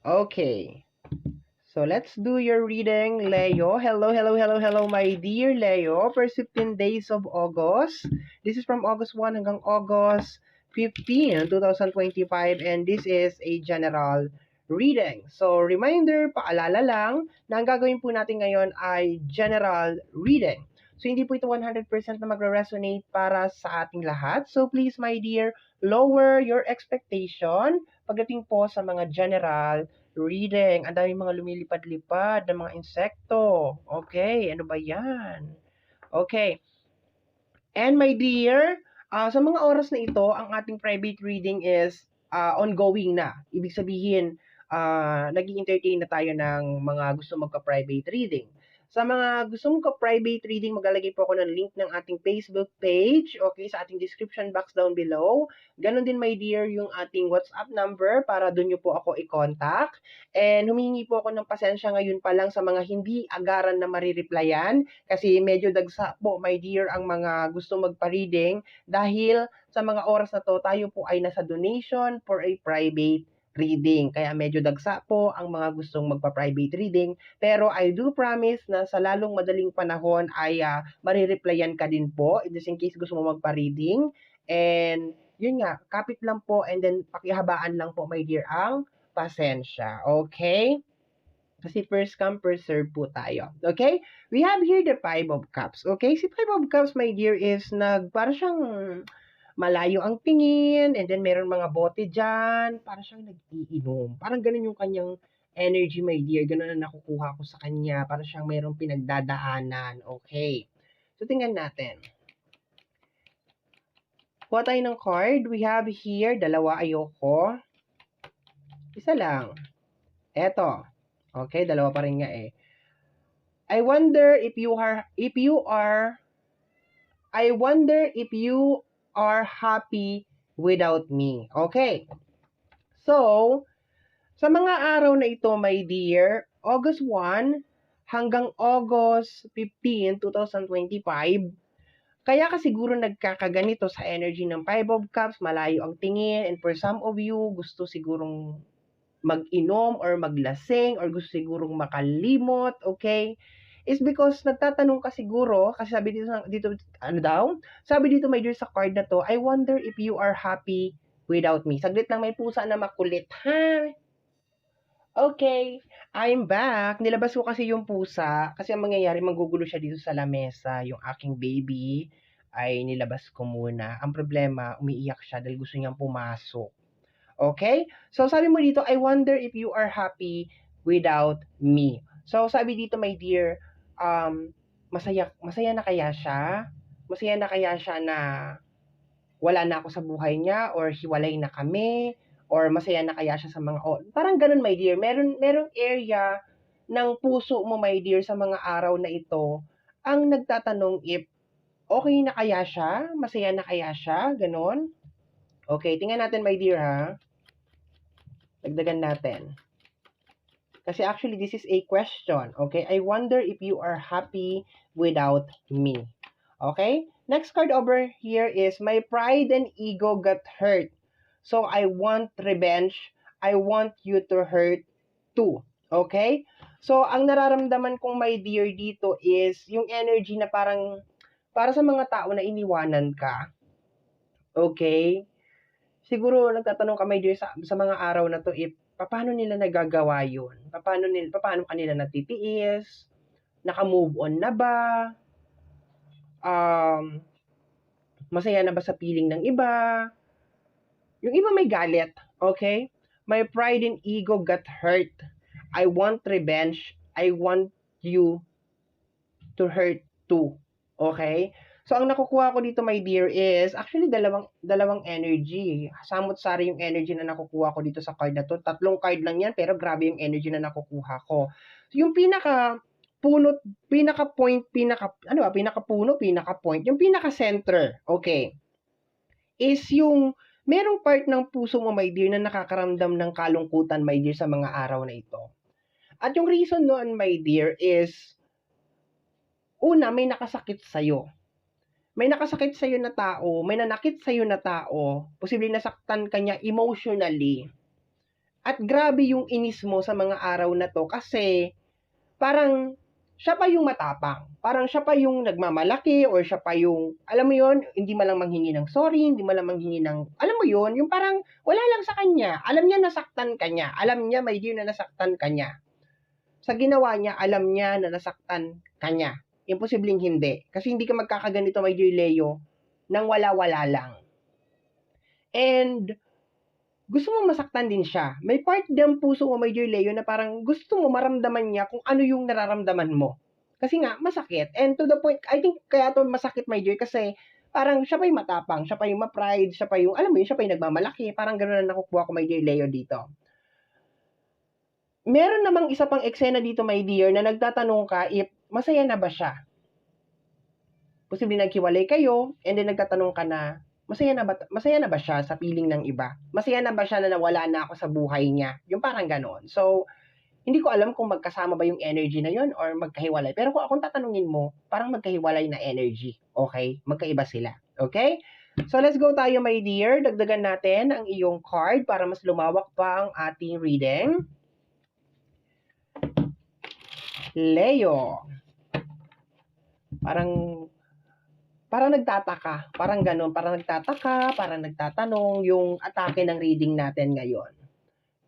Okay. So let's do your reading, Leo. Hello, hello, hello, hello, my dear Leo. For 15 days of August. This is from August 1 hanggang August 15, 2025. And this is a general reading. So reminder, paalala lang, na ang gagawin po natin ngayon ay general reading. So hindi po ito 100% na magre-resonate para sa ating lahat. So please, my dear, lower your expectation pagdating po sa mga general reading. Ang daming mga lumilipad-lipad ng mga insekto. Okay, ano ba yan? Okay. And my dear, uh, sa mga oras na ito, ang ating private reading is uh, ongoing na. Ibig sabihin, uh, nag entertain na tayo ng mga gusto magka-private reading. Sa mga gusto mong ka-private reading, maglalagay po ako ng link ng ating Facebook page, okay, sa ating description box down below. Ganon din, my dear, yung ating WhatsApp number para doon nyo po ako i-contact. And humingi po ako ng pasensya ngayon pa lang sa mga hindi agaran na marireplyan kasi medyo dagsa po, my dear, ang mga gusto magpa-reading dahil sa mga oras na to, tayo po ay nasa donation for a private reading. Kaya medyo dagsa po ang mga gustong magpa-private reading. Pero I do promise na sa lalong madaling panahon ay uh, marireplyan ka din po. Just in case gusto mo magpa-reading. And yun nga, kapit lang po and then pakihabaan lang po my dear ang pasensya. Okay? Kasi first come, first serve po tayo. Okay? We have here the Five of Cups. Okay? Si Five of Cups, my dear, is nag, para siyang malayo ang tingin, and then meron mga bote dyan, para siyang nag-iinom. Parang ganun yung kanyang energy, my dear. Ganun ang nakukuha ko sa kanya. Para siyang mayroong pinagdadaanan. Okay. So, tingnan natin. Kuha tayo ng card. We have here, dalawa ayoko. Isa lang. Eto. Okay, dalawa pa rin nga eh. I wonder if you are, if you are, I wonder if you are happy without me. Okay. So, sa mga araw na ito, my dear, August 1 hanggang August 15, 2025, kaya ka siguro nagkakaganito sa energy ng Five of Cups, malayo ang tingin, and for some of you, gusto sigurong mag-inom or maglasing or gusto sigurong makalimot, okay? Is because nagtatanong ka siguro, kasi sabi dito, dito ano daw? Sabi dito may dear sa card na to, I wonder if you are happy without me. Saglit lang may pusa na makulit, ha? Okay, I'm back. Nilabas ko kasi yung pusa kasi ang mangyayari, magugulo siya dito sa lamesa. Yung aking baby ay nilabas ko muna. Ang problema, umiiyak siya dahil gusto niyang pumasok. Okay? So sabi mo dito, I wonder if you are happy without me. So sabi dito, my dear, um, masaya, masaya na kaya siya? Masaya na kaya siya na wala na ako sa buhay niya or hiwalay na kami? Or masaya na kaya siya sa mga oh, parang ganun my dear. Meron merong area ng puso mo my dear sa mga araw na ito ang nagtatanong if okay na kaya siya? Masaya na kaya siya? Ganon okay tingnan natin my dear ha? Dagdagan natin kasi actually, this is a question. Okay? I wonder if you are happy without me. Okay? Next card over here is my pride and ego got hurt. So, I want revenge. I want you to hurt too. Okay? So, ang nararamdaman kong my dear dito is yung energy na parang para sa mga tao na iniwanan ka. Okay? Siguro nagtatanong ka my dear sa, sa mga araw na to if paano nila nagagawa yun? Paano, nila, paano kanila natitiis? Naka-move on na ba? Um, masaya na ba sa feeling ng iba? Yung iba may galit, okay? My pride and ego got hurt. I want revenge. I want you to hurt too. Okay? So, ang nakukuha ko dito, my dear, is actually dalawang, dalawang energy. Samot-sari yung energy na nakukuha ko dito sa card na to. Tatlong card lang yan, pero grabe yung energy na nakukuha ko. So, yung pinaka puno, pinaka point, pinaka, ano ba, pinaka puno, pinaka point, yung pinaka center, okay, is yung, merong part ng puso mo, my dear, na nakakaramdam ng kalungkutan, my dear, sa mga araw na ito. At yung reason noon, my dear, is, una, may nakasakit sa'yo may nakasakit sa iyo na tao, may nanakit sa iyo na tao, posibleng nasaktan ka niya emotionally. At grabe yung inis mo sa mga araw na to kasi parang siya pa yung matapang. Parang siya pa yung nagmamalaki or siya pa yung, alam mo yon hindi man lang manghingi ng sorry, hindi man lang manghingi ng, alam mo yon yung parang wala lang sa kanya. Alam niya nasaktan ka niya. Alam niya may dear na nasaktan ka niya. Sa ginawa niya, alam niya na nasaktan ka niya. Imposibleng hindi. Kasi hindi ka magkakaganito, my dear Leo, nang wala-wala lang. And, gusto mo masaktan din siya. May part ng puso mo, my dear Leo, na parang gusto mo maramdaman niya kung ano yung nararamdaman mo. Kasi nga, masakit. And to the point, I think kaya to masakit, my dear, kasi parang siya pa yung matapang, siya pa yung ma-pride, siya pa yung, alam mo yun, siya pa yung nagmamalaki. Parang gano'n na nakukuha ko, my dear Leo, dito. Meron namang isa pang eksena dito, my dear, na nagtatanong ka if masaya na ba siya. Posible naghiwalay kayo, and then nagtatanong ka na, masaya na ba masaya na ba siya sa feeling ng iba? Masaya na ba siya na nawala na ako sa buhay niya? Yung parang ganoon. So, hindi ko alam kung magkasama ba yung energy na yon or magkahiwalay. Pero kung akong tatanungin mo, parang magkahiwalay na energy. Okay? Magkaiba sila. Okay? So, let's go tayo, my dear. Dagdagan natin ang iyong card para mas lumawak pa ang ating reading. Leo. Parang parang nagtataka, parang ganun, parang nagtataka, parang nagtatanong yung atake ng reading natin ngayon.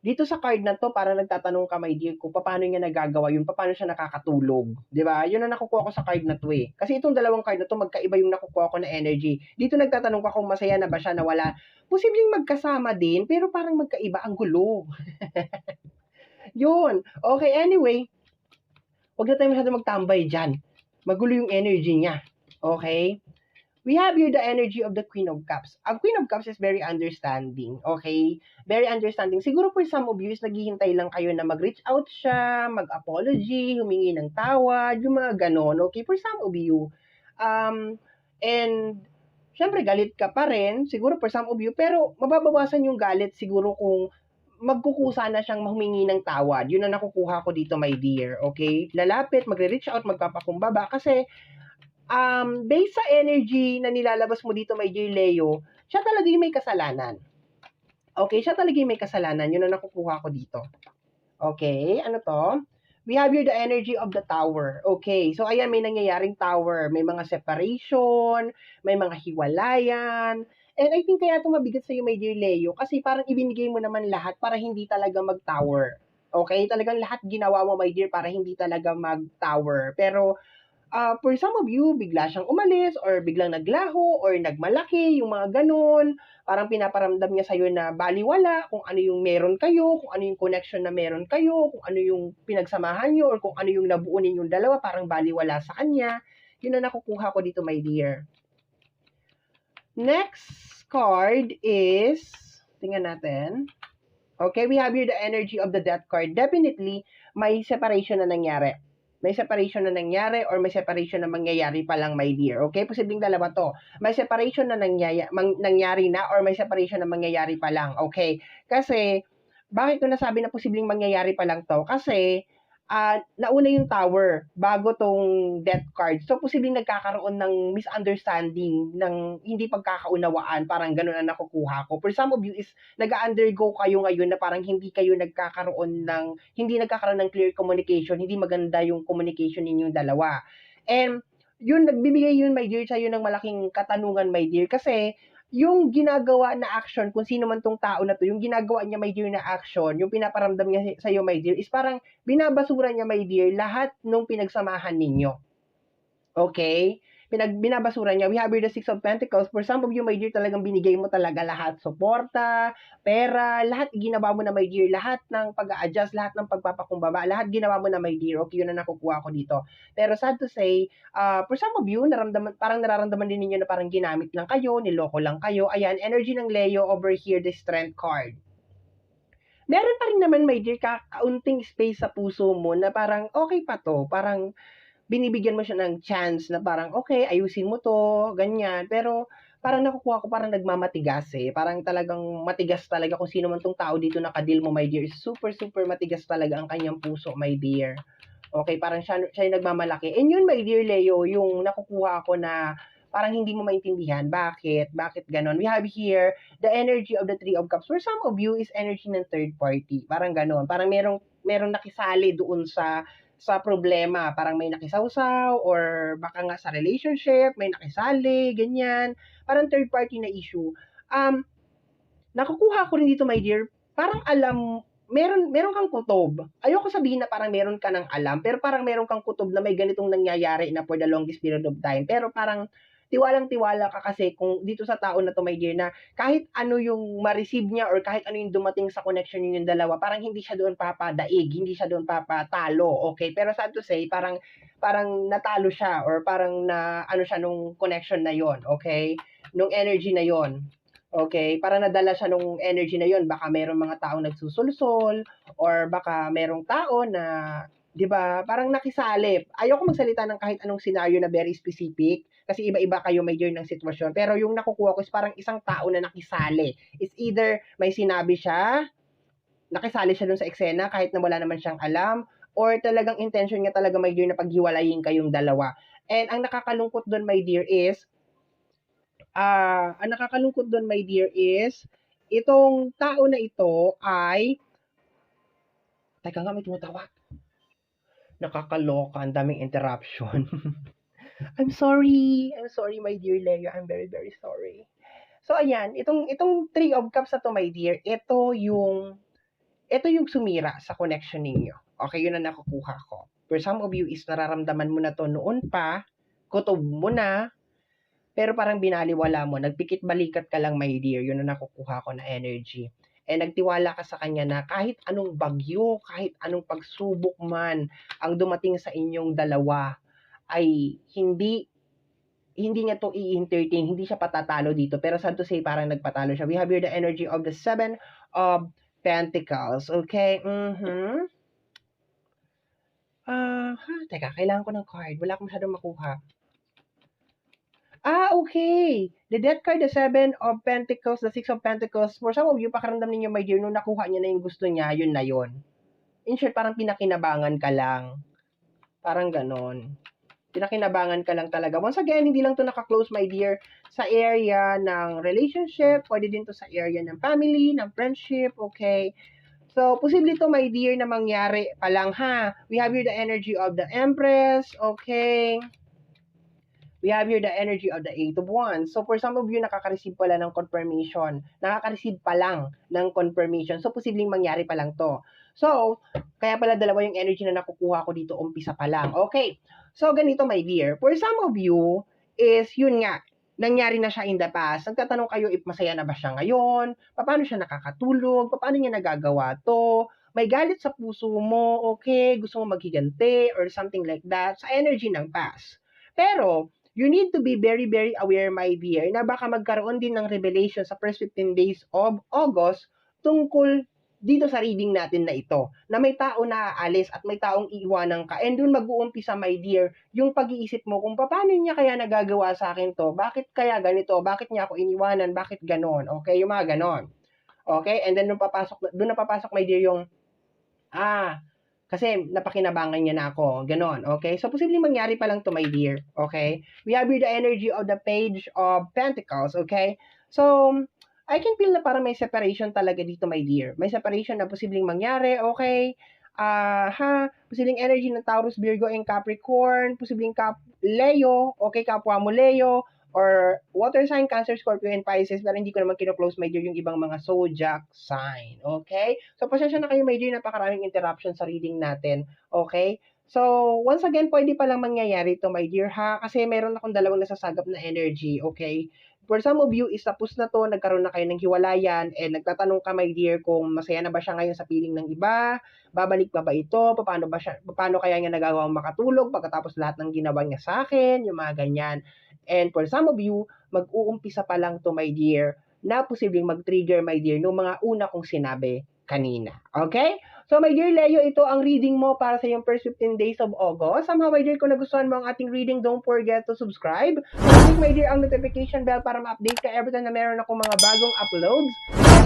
Dito sa card na to, parang nagtatanong ka, my dear, kung paano niya nagagawa yun, paano siya nakakatulog. Ba? Yun ang nakukuha ko sa card na to eh. Kasi itong dalawang card na to, magkaiba yung nakukuha ko na energy. Dito nagtatanong ka kung masaya na ba siya na wala. Posibleng magkasama din, pero parang magkaiba ang gulo. yun. Okay, anyway. Huwag na tayo masyado magtambay dyan. Magulo yung energy niya. Okay? We have here the energy of the Queen of Cups. Ang Queen of Cups is very understanding, okay? Very understanding. Siguro for some of you is naghihintay lang kayo na mag-reach out siya, mag-apology, humingi ng tawad, yung mga ganon, okay? For some of you. Um, and, syempre, galit ka pa rin, siguro for some of you, pero mababawasan yung galit siguro kung magkukusa na siyang humingi ng tawad. Yun ang nakukuha ko dito, my dear. Okay? Lalapit, magre-reach out, magpapakumbaba. Kasi, um, based sa energy na nilalabas mo dito, my dear Leo, siya talaga yung may kasalanan. Okay, siya talaga may kasalanan. Yun ang nakukuha ko dito. Okay, ano to? We have here the energy of the tower. Okay, so ayan, may nangyayaring tower. May mga separation, may mga hiwalayan. And I think kaya ito mabigat sa'yo, my dear Leo, kasi parang ibinigay mo naman lahat para hindi talaga mag-tower. Okay, talagang lahat ginawa mo, my dear, para hindi talaga mag-tower. Pero, uh, for some of you, bigla siyang umalis or biglang naglaho or nagmalaki, yung mga ganun. Parang pinaparamdam niya sa'yo na baliwala kung ano yung meron kayo, kung ano yung connection na meron kayo, kung ano yung pinagsamahan nyo or kung ano yung nabuo ninyong dalawa, parang baliwala sa kanya. Yun na nakukuha ko dito, my dear. Next card is, tingnan natin. Okay, we have here the energy of the death card. Definitely, may separation na nangyari may separation na nangyari or may separation na mangyayari pa lang, my dear. Okay? Posibleng dalawa to. May separation na nangyaya, nangyari na or may separation na mangyayari pa lang. Okay? Kasi, bakit ko nasabi na posibleng mangyayari pa lang to? Kasi, uh, nauna yung tower bago tong death card. So, posibleng nagkakaroon ng misunderstanding, ng hindi pagkakaunawaan, parang ganun ang nakukuha ko. For some of you is, nag-undergo kayo ngayon na parang hindi kayo nagkakaroon ng, hindi nagkakaroon ng clear communication, hindi maganda yung communication ninyong dalawa. And, yun, nagbibigay yun, my dear, sa'yo ng malaking katanungan, my dear, kasi yung ginagawa na action, kung sino man tong tao na to, yung ginagawa niya, my dear, na action, yung pinaparamdam niya sa iyo, my dear, is parang binabasura niya, my dear, lahat nung pinagsamahan ninyo. Okay? Pinag binabasura niya. We have here the Six of Pentacles. For some of you, my dear, talagang binigay mo talaga lahat. Suporta, pera, lahat ginawa mo na, my dear. Lahat ng pag-a-adjust, lahat ng pagpapakumbaba, lahat ginawa mo na, my dear. Okay, yun na nakukuha ko dito. Pero sad to say, uh, for some of you, naramdaman, parang nararamdaman din ninyo na parang ginamit lang kayo, niloko lang kayo. Ayan, energy ng Leo over here, the Strength card meron pa rin naman, my dear, kaunting space sa puso mo na parang okay pa to. Parang binibigyan mo siya ng chance na parang, okay, ayusin mo to, ganyan. Pero, parang nakukuha ko parang nagmamatigas eh. Parang talagang matigas talaga kung sino man tong tao dito nakadil mo, my dear. Super, super matigas talaga ang kanyang puso, my dear. Okay, parang siya, siya yung nagmamalaki. And yun, my dear Leo, yung nakukuha ko na parang hindi mo maintindihan. Bakit? Bakit ganon? We have here the energy of the Three of Cups. For some of you is energy ng third party. Parang ganon. Parang merong, merong nakisali doon sa sa problema. Parang may nakisawsaw or baka nga sa relationship, may nakisali, ganyan. Parang third party na issue. Um, nakukuha ko rin dito, my dear, parang alam, meron, meron kang kutob. Ayoko sabihin na parang meron ka ng alam, pero parang meron kang kutob na may ganitong nangyayari na for the longest period of time. Pero parang, tiwalang tiwala ka kasi kung dito sa tao na to, my dear, na kahit ano yung ma-receive niya or kahit ano yung dumating sa connection niyo yung dalawa, parang hindi siya doon papadaig, hindi siya doon papatalo, okay? Pero sad to say, parang parang natalo siya or parang na ano siya nung connection na yon, okay? Nung energy na yon. Okay, para nadala siya nung energy na yon, baka merong mga taong nagsusulsol or baka merong tao na 'di ba, parang nakisali. Ayoko magsalita ng kahit anong scenario na very specific kasi iba-iba kayo year ng sitwasyon. Pero yung nakukuha ko is parang isang tao na nakisali. It's either may sinabi siya, nakisali siya dun sa eksena kahit na wala naman siyang alam, or talagang intention niya talaga my dear na paghiwalayin kayong dalawa. And ang nakakalungkot doon my dear is, ah, ang nakakalungkot doon my dear is, itong tao na ito ay, teka nga may tumatawag. Nakakaloka, ang daming interruption. I'm sorry. I'm sorry, my dear Leo. I'm very, very sorry. So, ayan. Itong, itong Three of Cups na to, my dear, ito yung, ito yung sumira sa connection ninyo. Okay, yun ang nakukuha ko. For some of you is nararamdaman mo na to noon pa, kutob mo na, pero parang binaliwala mo, nagpikit balikat ka lang, my dear. Yun ang nakukuha ko na energy. And nagtiwala ka sa kanya na kahit anong bagyo, kahit anong pagsubok man ang dumating sa inyong dalawa, ay hindi hindi niya to i-entertain, hindi siya patatalo dito. Pero sad to say, parang nagpatalo siya. We have here the energy of the Seven of Pentacles. Okay? Mm-hmm. Ah, uh, teka, kailangan ko ng card. Wala akong masyadong makuha. Ah, okay. The Death card, the Seven of Pentacles, the Six of Pentacles. For some of you, pakaramdam ninyo, my dear, nung nakuha niya na yung gusto niya, yun na yun. In short, parang pinakinabangan ka lang. Parang ganon pinakinabangan ka lang talaga. Once again, hindi lang to naka-close, my dear, sa area ng relationship, pwede din to sa area ng family, ng friendship, okay? So, posible to, my dear, na mangyari pa lang, ha? We have here the energy of the Empress, okay? We have here the energy of the Eight of Wands. So, for some of you, nakaka-receive pala ng confirmation. Nakaka-receive pa lang ng confirmation. So, posibleng mangyari pa lang to. So, kaya pala dalawa yung energy na nakukuha ko dito umpisa pa lang. Okay. So, ganito my dear. For some of you, is yun nga, nangyari na siya in the past. Nagtatanong kayo if masaya na ba siya ngayon, paano siya nakakatulog, paano niya nagagawa to, may galit sa puso mo, okay, gusto mo maghiganti, or something like that, sa energy ng past. Pero, you need to be very, very aware, my dear, na baka magkaroon din ng revelation sa first 15 days of August tungkol dito sa reading natin na ito, na may tao na aalis at may taong iiwanan ka. And doon mag-uumpisa, my dear, yung pag-iisip mo kung paano niya kaya nagagawa sa akin to, bakit kaya ganito, bakit niya ako iniwanan, bakit ganon, okay, yung mga ganon. Okay, and then doon papasok, doon na papasok, my dear, yung, ah, kasi napakinabangan niya na ako, ganon, okay? So, posibleng mangyari pa lang to, my dear, okay? We have here the energy of the page of pentacles, okay? So, I can feel na parang may separation talaga dito, my dear. May separation na posibleng mangyari, okay? Ah, uh, ha, posibleng energy ng Taurus, Virgo, and Capricorn, posibleng Cap Leo, okay, kapwa mo Leo, or water sign, Cancer, Scorpio, and Pisces, pero hindi ko naman kino-close, my dear, yung ibang mga zodiac sign, okay? So, pasensya na kayo, my dear, napakaraming interruption sa reading natin, okay? So, once again, pwede pa lang mangyayari ito, my dear, ha? Kasi meron akong dalawang nasasagap na energy, okay? For some of you, is tapos na to, nagkaroon na kayo ng hiwalayan, and nagtatanong ka, my dear, kung masaya na ba siya ngayon sa piling ng iba, babalik pa ba ito, paano, ba siya, paano kaya niya nagagawang makatulog pagkatapos lahat ng ginawa niya sa akin, yung mga ganyan. And for some of you, mag-uumpisa pa lang to, my dear, na posibleng mag-trigger, my dear, no mga una kong sinabi kanina. Okay? So, my dear Leo, ito ang reading mo para sa yung first 15 days of August. Somehow, my dear, kung nagustuhan mo ang ating reading, don't forget to subscribe. Click, my dear, ang notification bell para ma-update ka every time na meron akong mga bagong uploads.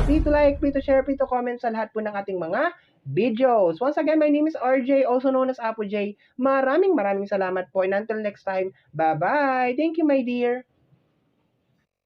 Free to like, free to share, free to comment sa lahat po ng ating mga videos. Once again, my name is RJ, also known as Apo J. Maraming maraming salamat po. And until next time, bye-bye. Thank you, my dear.